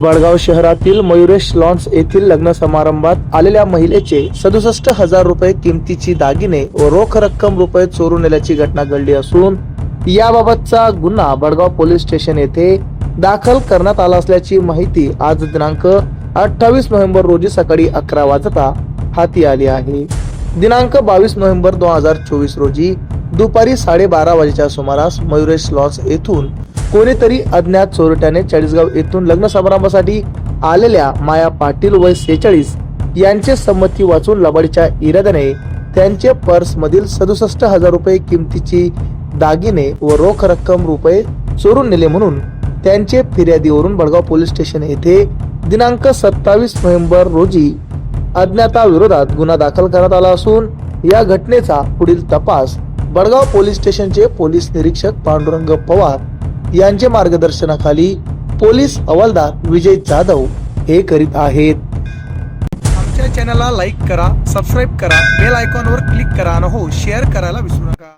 वडगाव शहरातील मयुरेश लॉन्स येथील लग्न समारंभात आलेल्या महिलेचे सदुसष्ट हजार रुपये किमतीची दागिने व रोख रक्कम रुपये चोरून नेल्याची घटना घडली असून याबाबतचा गुन्हा बडगाव पोलीस स्टेशन येथे दाखल करण्यात आला असल्याची माहिती आज दिनांक अठ्ठावीस नोव्हेंबर रोजी सकाळी अकरा वाजता हाती आली आहे. दिनांक बावीस नोव्हेंबर दोन हजार चोवीस रोजी दुपारी साडेबारा वाजेच्या सुमारास मयुरेश लॉन्स येथून कोणीतरी अज्ञात चोरट्याने चाळीसगाव येथून लग्न समारंभासाठी आलेल्या माया पाटील वय सेहेचाळीस यांचे संमती वाचून लबाडीच्या इराद्याने त्यांचे पर्स मधील सदुसष्ट हजार रुपये किमतीची दागिने व रोख रक्कम रुपये चोरून नेले म्हणून त्यांचे फिर्यादीवरून बडगाव पोलीस स्टेशन येथे दिनांक सत्तावीस नोव्हेंबर रोजी अज्ञाताविरोधात गुन्हा दाखल करण्यात आला असून या घटनेचा पुढील तपास बडगाव पोलीस स्टेशनचे पोलीस निरीक्षक पांडुरंग पवार यांचे मार्गदर्शनाखाली पोलीस हवालदार विजय जाधव हे करीत आहेत. आमच्या चॅनलला लाईक करा सबस्क्राईब करा बेल आयकॉनवर क्लिक करा आणि हो शेअर करायला विसरू नका.